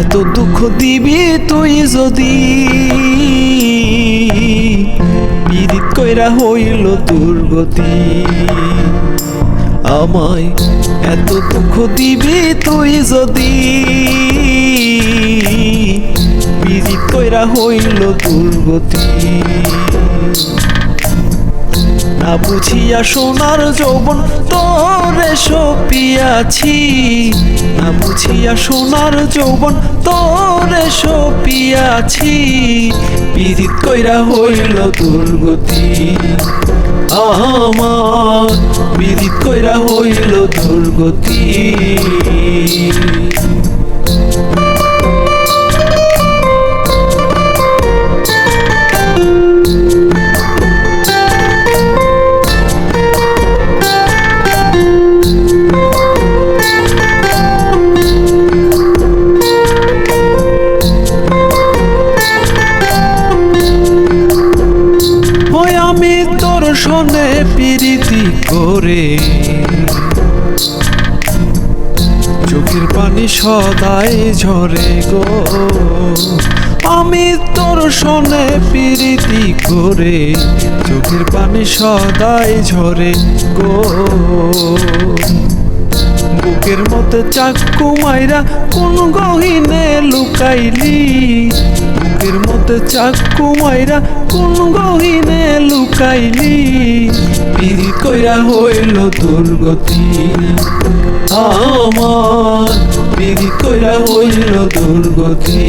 এত দুঃখ দিবি তুই যদি? বিদিত কইরা হইল দুর্গতি। আমায় এত দুঃখ দিবি তুই যদি? বিদিত কইরা হইল দুর্গতি। না বুঝিয়া সোনার যৌবন তোরে সপিয়াছি। না বুঝিয়া সোনার যৌবন তোরে সপিয়াছি। পীড়িত কইরা হইল দুর্গতি। আমার পীড়িত কইরা হইল দুর্গতি। করে চোখের পানি সদাই ঝরে গো। আমি তোর শোনে পিরিতি করে, চোখের পানি সদাই ঝরে গো। বুকের মধ্যে চাকু মাইরা কোন গহিনে লুকাইলি বুকের মধ্যে চাকু মাইরা কোন গহিনে লুকাইলি? পিড়ি কইরা হইল দুর্গতি। আমার পিড়ি কইরা হইল দুর্গতি।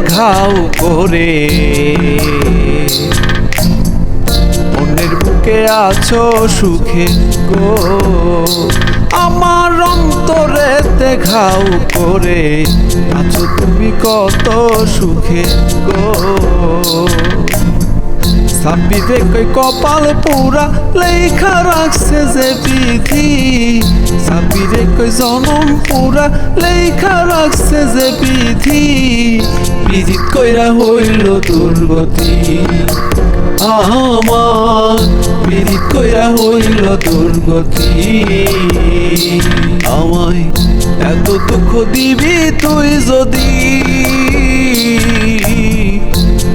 ঘাও করে অন্যের বুকে আছো সুখে গো। আমার অন্তরেতে ঘাও করে। আছো তুমি কত সুখে গো। সাপিরে কই কপাল পুরা, লেখা রাখছে যে বিধি। সাপিরে কই জনম পুরা, লেখা রাখছে যে বিধি। বিদিত কইরা হইল দুর্গতি। আমার বিদিত কইরা হইল দুর্গতি। আমায় এত দুঃখ দিবি তুই যদি?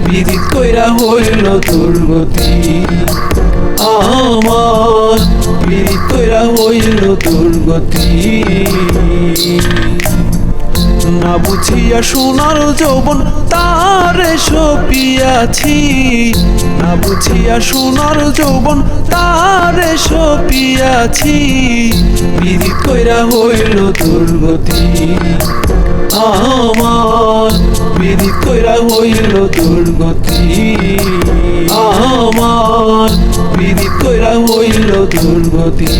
বিদিত কইরা হইল দুর্গতি। আমার বিদিত কইরা হইল দুর্গতি। না বুঝিয়া সোনার যৌবন তারে সপিয়াছি। না বুঝিয়া সোনার যৌবন তারে সপিয়াছি। বিধি কইরা হইল দুর্গতি আমার। বিদিত কইরা হইল দুর্গতি আমার। বিধি কইরা হইল দুর্গতি।